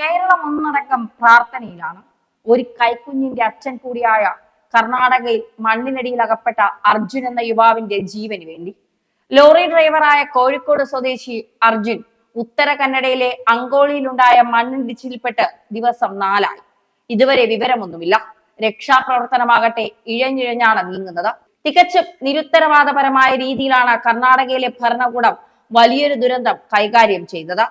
കേരളം ഒന്നടക്കം പ്രാർത്ഥനയിലാണ്. ഒരു കൈക്കുഞ്ഞിന്റെ അച്ഛൻ കൂടിയായ കർണാടകയിൽ മണ്ണിനടിയിൽ അകപ്പെട്ട അർജുൻ എന്ന യുവാവിന്റെ ജീവന് വേണ്ടി. ലോറി ഡ്രൈവറായ കോഴിക്കോട് സ്വദേശി അർജുൻ ഉത്തര കന്നഡയിലെ അങ്കോളിയിലുണ്ടായ മണ്ണിടിച്ചിൽപ്പെട്ട് ദിവസം നാലായി. ഇതുവരെ വിവരമൊന്നുമില്ല. രക്ഷാപ്രവർത്തനമാകട്ടെ ഇഴഞ്ഞിഴഞ്ഞാണ് നീങ്ങുന്നത്. തികച്ചും നിരുത്തരവാദപരമായ രീതിയിലാണ് കർണാടകയിലെ ഭരണകൂടം വലിയൊരു ദുരന്തം കൈകാര്യം ചെയ്തത്.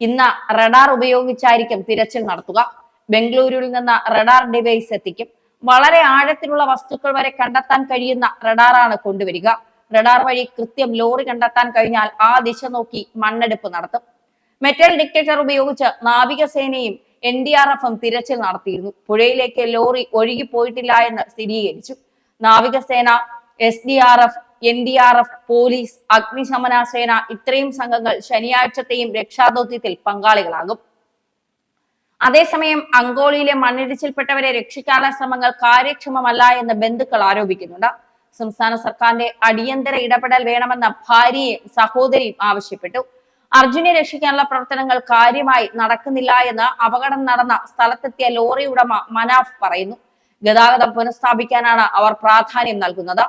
ഇന്ന് റഡാർ ഉപയോഗിച്ചായിരിക്കും തിരച്ചിൽ നടത്തുക. ബംഗളൂരുവിൽ നിന്ന് റഡാർ ഡിവൈസ് എത്തിക്കും. വളരെ ആഴത്തിലുള്ള വസ്തുക്കൾ വരെ കണ്ടെത്താൻ കഴിയുന്ന റഡാറാണ് കൊണ്ടുവരിക. റഡാർ വഴി കൃത്യം ലോറി കണ്ടെത്താൻ കഴിഞ്ഞാൽ ആ ദിശ നോക്കി മണ്ണെടുപ്പ് നടത്തും. മെറ്റൽ ഡിറ്റക്ടർ ഉപയോഗിച്ച് നാവികസേനയും എൻ ഡി ആർ എഫും തിരച്ചിൽ നടത്തിയിരുന്നു. പുഴയിലേക്ക് ലോറി ഒഴുകിപ്പോയിട്ടില്ല എന്ന് സ്ഥിരീകരിച്ചു. നാവികസേന S D R F N D R F police അഗ്നിശമന സേന ഇത്രയും സംഘങ്ങൾ ശനിയാഴ്ചത്തെയും രക്ഷാദൌത്യത്തിൽ പങ്കാളികളാകും. അതേസമയം അങ്കോളിയിലെ മണ്ണിടിച്ചിൽപ്പെട്ടവരെ രക്ഷിക്കാനുള്ള ശ്രമങ്ങൾ കാര്യക്ഷമമല്ല എന്ന് ബന്ധുക്കൾ ആരോപിക്കുന്നുണ്ട്. സംസ്ഥാന സർക്കാരിന്റെ അടിയന്തര ഇടപെടൽ വേണമെന്ന ഭാര്യയും സഹോദരിയും ആവശ്യപ്പെട്ടു. അർജുനെ രക്ഷിക്കാനുള്ള പ്രവർത്തനങ്ങൾ കാര്യമായി നടക്കുന്നില്ല എന്ന് അപകടം നടന്ന സ്ഥലത്തെത്തിയ ലോറി ഉടമ മനാഫ് പറയുന്നു. ഗതാഗതം പുനഃസ്ഥാപിക്കാനാണ് അവർ പ്രാധാന്യം നൽകുന്നത്.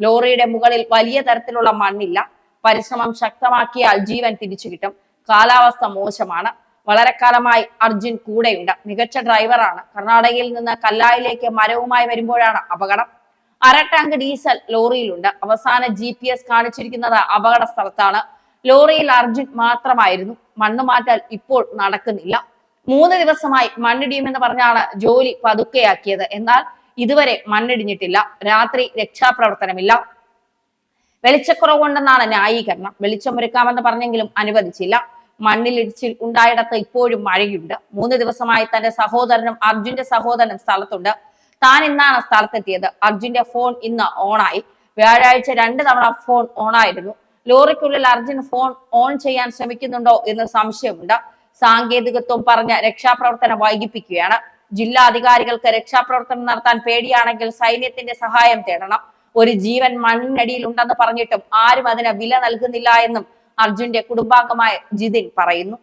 ലോറിയുടെ മുകളിൽ വലിയ തരത്തിലുള്ള മണ്ണില്ല. പരിശ്രമം ശക്തമാക്കിയാൽ ജീവൻ തിരിച്ചു കിട്ടും. കാലാവസ്ഥ മോശമാണ്. വളരെ കാലമായി അർജുൻ കൂടെയുണ്ട്. മികച്ച ഡ്രൈവറാണ്. കർണാടകയിൽ നിന്ന് കല്ലായിലേക്ക് മരവുമായി വരുമ്പോഴാണ് അപകടം. അര ടാങ്ക് ഡീസൽ ലോറിയിലുണ്ട്. അവസാന ജി പി എസ് കാണിച്ചിരിക്കുന്നത് അപകട സ്ഥലത്താണ്. ലോറിയിൽ അർജുൻ മാത്രമായിരുന്നു. മണ്ണ് മാറ്റാൽ ഇപ്പോൾ നടക്കുന്നില്ല. മൂന്ന് ദിവസമായി മണ്ണിടിയുമെന്ന് പറഞ്ഞാണ് ജോലി പതുക്കെയാക്കിയത്. എന്നാൽ ഇതുവരെ മണ്ണിടിഞ്ഞിട്ടില്ല. രാത്രി രക്ഷാപ്രവർത്തനമില്ല. വെളിച്ചക്കുറവുണ്ടെന്നാണ് ന്യായീകരണം. വെളിച്ചമൊരുക്കാമെന്ന് പറഞ്ഞെങ്കിലും അനുവദിച്ചില്ല. മണ്ണിലിടിച്ചിൽ ഉണ്ടായിടത്ത് ഇപ്പോഴും മഴയുണ്ട്. മൂന്ന് ദിവസമായി തന്റെ സഹോദരനും അർജുന്റെ സഹോദരനും സ്ഥലത്തുണ്ട്. താൻ ഇന്നാണ് സ്ഥലത്തെത്തിയത്. അർജുന്റെ ഫോൺ ഇന്ന് ഓണായി. വ്യാഴാഴ്ച രണ്ട് തവണ ഫോൺ ഓണായിരുന്നു. ലോറിക്കുള്ളിൽ അർജുൻ ഫോൺ ഓൺ ചെയ്യാൻ ശ്രമിക്കുന്നുണ്ടോ എന്ന് സംശയമുണ്ട്. സാങ്കേതികത്വം പറഞ്ഞ രക്ഷാപ്രവർത്തനം വൈകിപ്പിക്കുകയാണ്. ജില്ലാ അധികാരികൾക്ക് രക്ഷാപ്രവർത്തനം നടത്താൻ പേടിയാണെങ്കിൽ സൈന്യത്തിന്റെ സഹായം തേടണം. ഒരു ജീവൻ മണ്ണിനടിയിൽ ഉണ്ടെന്ന് പറഞ്ഞിട്ടും ആരും അതിന് വില നൽകുന്നില്ല എന്നും അർജുന്റെ കുടുംബാംഗമായ ജിതിൻ പറയുന്നു.